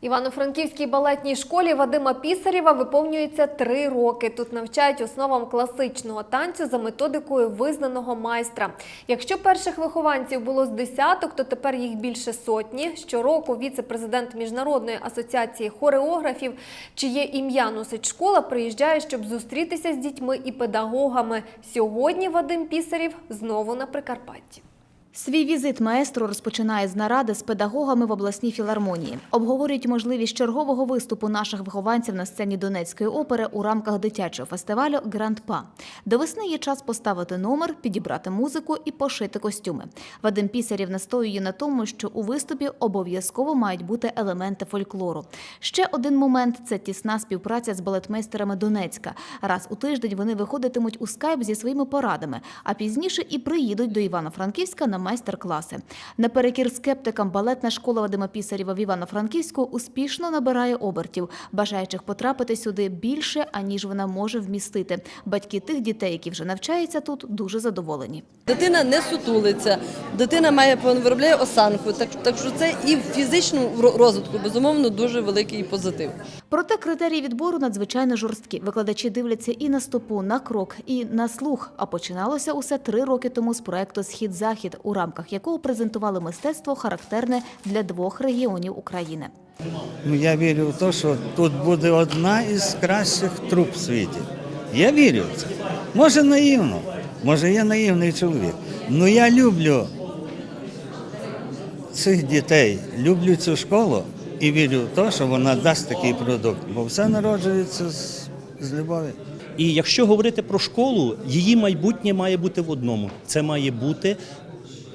Івано-Франківській балетній школі Вадима Пісарєва виповнюється три роки. Тут навчають основам класичного танцю за методикою визнаного майстра. Якщо перших вихованців було з десяток, то тепер їх більше сотні. Щороку віце-президент Міжнародної асоціації хореографів, чиє ім'я носить школа, приїжджає, щоб зустрітися з дітьми і педагогами. Сьогодні Вадим Пісарєв знову на Прикарпатті. Свій візит маестро розпочинає з наради з педагогами в обласній філармонії. Обговорюють можливість чергового виступу наших вихованців на сцені Донецької опери у рамках дитячого фестивалю Гранд Па. До весни є час поставити номер, підібрати музику і пошити костюми. Вадим Пісарєв настоює на тому, що у виступі обов'язково мають бути елементи фольклору. Ще один момент це тісна співпраця з балетмейстерами Донецька. Раз у тиждень вони виходитимуть у скайп зі своїми порадами, а пізніше і приїдуть до Івано-Франківська на майстер-класи. Наперекір скептикам балетна школа Вадима Пісарєва в Івано-Франківську успішно набирає обертів. Бажаючих потрапити сюди більше, аніж вона може вмістити. Батьки тих дітей, які вже навчаються тут, дуже задоволені. Дитина не сутулиться, дитина має виробляє осанку. Так, так що це і в фізичному розвитку безумовно дуже великий позитив. Проте критерії відбору надзвичайно жорсткі. Викладачі дивляться і на стопу, на крок, і на слух. А починалося усе три роки тому з проекту Схід-Захід, у рамках якого презентували мистецтво характерне для двох регіонів України. Ну, я вірю в те, що тут буде одна із кращих труп в світі. Я вірю в це. Може наївно, може я наївний чоловік. Ну я люблю цих дітей, люблю цю школу і вірю в те, що вона дасть такий продукт, бо все народжується з, з любові. І якщо говорити про школу, її майбутнє має бути в одному: це має бути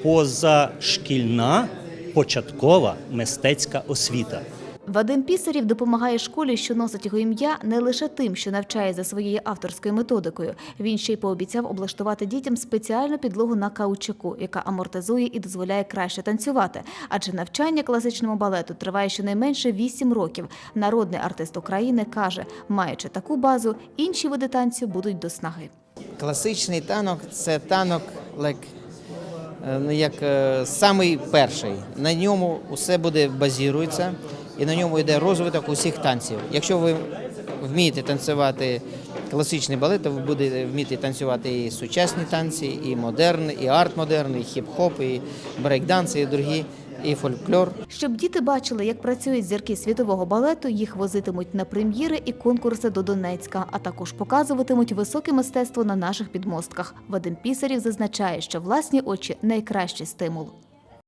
позашкільна початкова мистецька освіта. Вадим Пісарів допомагає школі, що носить його ім'я, не лише тим, що навчає за своєю авторською методикою. Він ще й пообіцяв облаштувати дітям спеціальну підлогу на каучуку, яка амортизує і дозволяє краще танцювати. Адже навчання класичному балету триває щонайменше 8 років. Народний артист України каже, маючи таку базу, інші види танцю будуть до снаги. Класичний танок це танок like, ну, як е, самий перший. На ньому все буде базірується і на ньому йде розвиток усіх танців. Якщо ви вмієте танцювати класичний балет, то ви будете вміти танцювати і сучасні танці, і модерн, і арт-модерн, і хіп-хоп, і брейкданс, і другі, і фольклор. Щоб діти бачили, як працюють зірки світового балету, їх возитимуть на прем'єри і конкурси до Донецька, а також показуватимуть високе мистецтво на наших підмостках. Вадим Пісарів зазначає, що власні очі найкращий стимул.